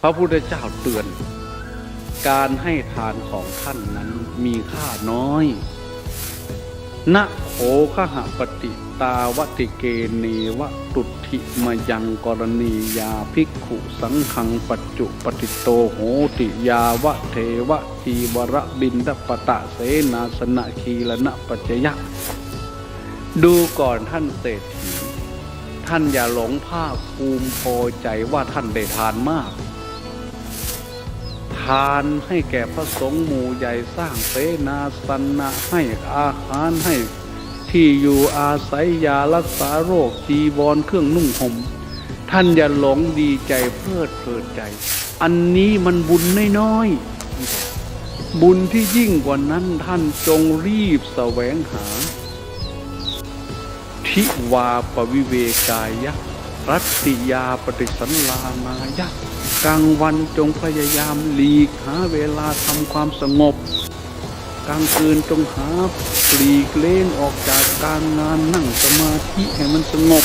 พระพุทธเจ้าเตือน การให้ทานของท่านนั้นมีค่าน้อยนะโขขหปฏิตาวติเกเนวตุถิมยังกรณียาภิกขุสังขังปัจจุปฏิโตโหติยาวะเทวะจีวระบินทปตะเสนาสนะคีลนะปัจจยะ ดูก่อนท่านเศรษฐี ท่านอย่าหลงภาคภูมิพอใจว่าท่านได้ทานมาก ทานให้แก่พระสงฆ์หมู่ใหญ่สร้างเสนาสนะให้อาหารให้ที่อยู่อาศัยยารักษาโรคจีวรเครื่องนุ่งห่มท่านอย่าหลงดีใจเพลิดเพลินใจ อันนี้มันบุญน้อยๆบุญที่ยิ่งกว่านั้นท่านจงรีบแสวงหา ทิวาปวิเวกายะรัตติยาปฏิสันลานายะ กลางวันจงพยายามหลีกหาเวลาทำความสงบ กลางคืนจงหาปลีกเล่นออกจากการงานนั่งสมาธิให้มันสงบ